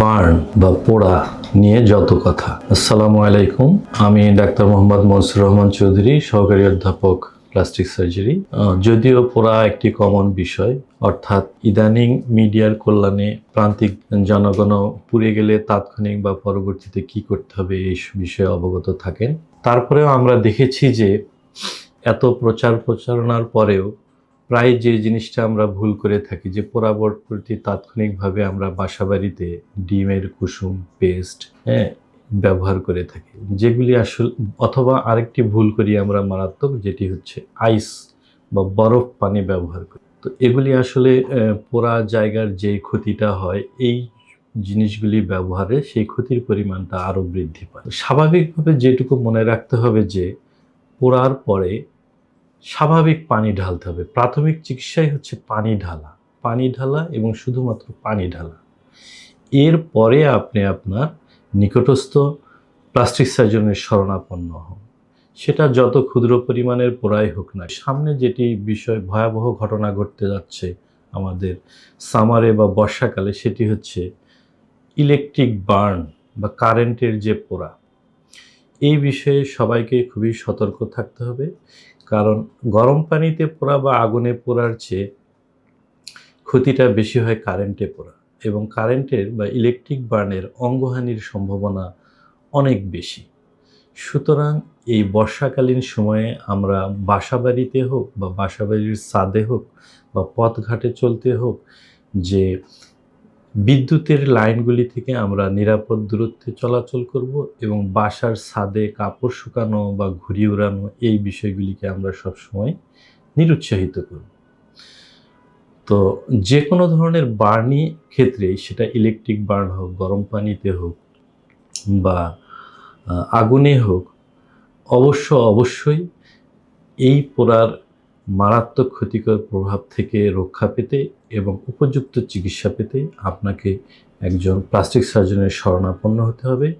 Burn বা পোড়া নিয়ে যত কথা। আসসালামু আলাইকুম। আমি ডাক্তার মোহাম্মদ মনসুর রহমান চৌধুরী, সহকারী অধ্যাপক প্লাস্টিক সার্জারি। যদিও পোড়া একটি কমন বিষয়, অর্থাৎ ইদানিং মিডিয়ার কল্যাণে প্রান্তিক জনগণ পুড়ে গেলে তাৎক্ষণিক বা পরবর্তীতে কি করতে হবে এই বিষয়ে অবগত থাকেন। তারপরেও আমরা দেখেছি যে এত প্রচার প্রচারণার পরেও প্রায় যে জিনিসটা আমরা ভুল করে থাকি, যে পরবর্তী তাৎক্ষণিকভাবে আমরা বাসাবাড়িতে ডিমের কুসুম, পেস্ট হ্যাঁ ব্যবহার করে থাকি। যেগুলি আসল, অথবা আরেকটি ভুল করি আমরা মারাত্মক, যেটি হচ্ছে আইস বা বরফ পানি ব্যবহার করি। তো এগুলি আসলে পোড়া জায়গার যে ক্ষতিটা হয়, এই জিনিসগুলি ব্যবহারে সেই ক্ষতির পরিমাণটা আরও বৃদ্ধি পায়। স্বাভাবিকভাবে যেটুকু মনে রাখতে হবে যে, পোড়ার পরে স্বাভাবিক পানি ঢালতে হবে। প্রাথমিক চিকিৎসাই হচ্ছে পানি ঢালা। পানি ঢালা এবং শুধুমাত্র পানি ঢালা। এরপরে আপনি আপনার নিকটস্থ প্লাস্টিক সার্জনের শরণাপন্ন হন। সেটা যত ক্ষুদ্র পরিমাণের পোড়াই হোক না সামনে যেটি বিষয় ভয়াবহ ঘটনা ঘটতে যাচ্ছে আমাদের সামারে বা বর্ষাকালে, সেটি হচ্ছে ইলেকট্রিক বার্ন বা কারেন্টের যে পোড়া। এই বিষয়ে সবাইকে খুবই সতর্ক থাকতে হবে। কারণ গরম পানিতে পোড়া বা আগুনে পোড়ার চেয়ে ক্ষতিটা বেশি হয় কারেন্টে পোড়া এবং কারেন্টের বা ইলেকট্রিক বার্নের অঙ্গহানির সম্ভাবনা অনেক বেশি। সুতরাং এই বর্ষাকালীন সময়ে আমরা বাসাবাড়িতে হোক বা বাসাবাড়ির ছাদে হোক বা পথঘাটে চলতে হোক যে বিদ্যুতের লাইনগুলি থেকে আমরা নিরাপদ দূরত্বে চলাচল করব এবং বাসার ছাদে কাপড় শুকানো বা ঘুরি উড়ানো এই বিষয়গুলিকে আমরা সবসময় নিরুৎসাহিত করব। তো যে কোনো ধরনের বার্নি ক্ষেত্রে সেটা ইলেকট্রিক বার্ন হোক, গরম পানিতে হোক বা আগুনে হোক, অবশ্য অবশ্যই এই পোড়ার মারাত্মক ক্ষতিকর প্রভাব থেকে রক্ষা পেতে এবং উপযুক্ত চিকিৎসা পেতে আপনাকে একজন প্লাস্টিক সার্জনের শরণাপন্ন হতে হবে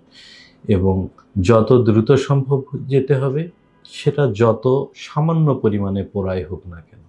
এবং যত দ্রুত সম্ভব যেতে হবে, সেটা যত সামান্য পরিমাণে পোড়াই হোক না কেন।